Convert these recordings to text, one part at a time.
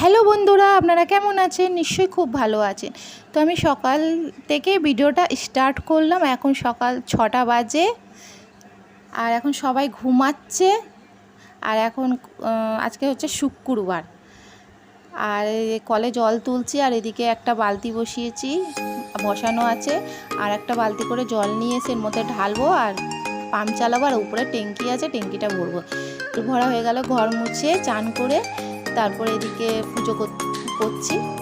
Hello বন্ধুরা, আপনারা কেমন আছেন? নিশ্চয়ই খুব ভালো আছেন। তো আমি সকাল থেকে ভিডিওটা স্টার্ট করলাম, এখন সকাল ছটা বাজে। আর এখন সবাই ঘুমাচ্ছে, আর এখন আজকে হচ্ছে শুক্রবার। আর কলে জল তুলছি, আর এদিকে একটা বালতি বসিয়েছি, বসানো আছে। আর একটা বালতি করে জল নিয়ে এসে এর মধ্যে ঢালবো, আর পাম্প চালাবো, আর উপরে ট্যাঙ্কি আছে, ট্যাঙ্কিটা ভরবো। ভরা হয়ে গেল, ঘর মুছে, চান করে তারপরে এদিকে পুজো কর- করছি।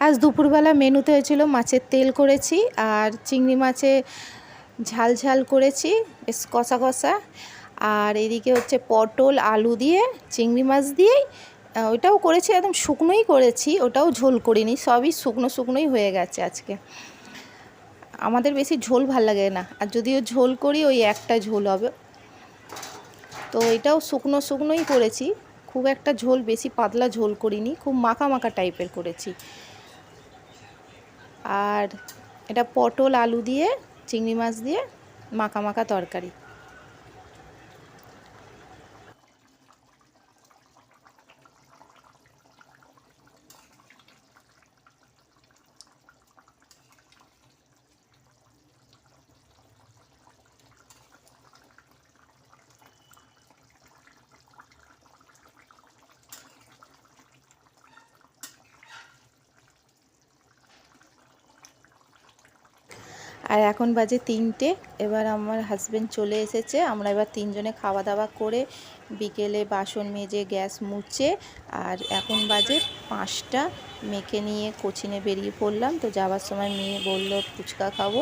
আজ দুপুরবেলা মেনুতে হয়েছিল মাছের তেল করেছি আর চিংড়ি মাছে ঝাল ঝাল করেছি বেশ কষা কষা। আর এদিকে হচ্ছে পটল আলু দিয়ে চিংড়ি মাছ দিয়েই আহ, ওইটাও করেছি একদম শুকনোই করেছি ওটাও ঝোল করিনি সবই শুকনো শুকনোই হয়ে গেছে আজকে। আমাদের বেশি ঝোল ভালো লাগে না আর যদিও ঝোল করি ওই একটা ঝোল হবে। তো এটাও শুকনো শুকনোই করেছি খুব একটা ঝোল বেশি পাতলা ঝোল করিনি খুব মাখা মাখা টাইপের করেছি। আর এটা পটল আলু দিয়ে চিংড়ি মাছ দিয়ে মাখা মাখা তরকারি। আর এখন বাজে তিনটে, এবার আমার হাজব্যান্ড চলে এসেছে। আমরা এবার তিনজনে খাওয়া দাওয়া করে বিকেলে বাসন মেজে, গ্যাস মুছে, আর এখন বাজে পাঁচটা। মেয়েকে নিয়ে কোচিনে বেরিয়ে পড়লাম, তো যাওয়ার সময় মেয়ে বলল, ফুচকা খাব।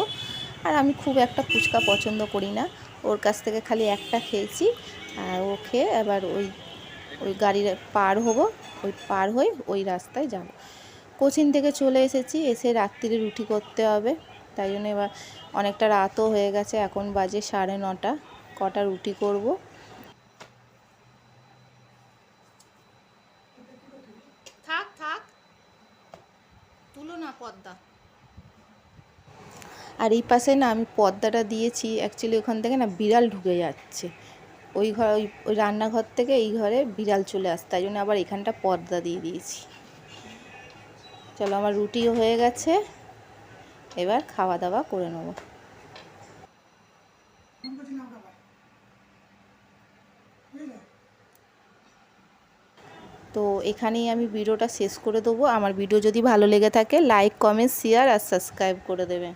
আর আমি খুব একটা ফুচকা পছন্দ করি না। ওর কাছ থেকে খালি একটা খেয়েছি, আর ও খেয়ে এবার ওই ওই গাড়ির পার হব, ওই পার হয়ে ওই রাস্তায় যাব। কোচিন থেকে চলে এসেছি, এসে রাত্রিরে রুটি করতে হবে। তাই জন্য এবার অনেকটা রাতও হয়ে গেছে এখন বাজে সাড়ে নটা কটা রুটি করব। থাক থাক। তুলো না পদ্মা। আর এই পাশে না আমি পর্দাটা দিয়েছি অ্যাকচুয়ালি ওখান থেকে না বিড়াল ঢুকে যাচ্ছে। ওই ঘর ওই ওই রান্নাঘর থেকে এই ঘরে বিড়াল চলে আসছে তাই জন্য আবার এখানটা পর্দা দিয়ে দিয়েছি। চলো আমার রুটিও হয়ে গেছে। এবার খাওয়া দাওয়া করে নেব। তো এখানেই আমি ভিডিওটা শেষ করে দেবো। আমার ভিডিও যদি ভালো লেগে থাকে লাইক কমেন্ট শেয়ার আর সাবস্ক্রাইব করে দেবেন।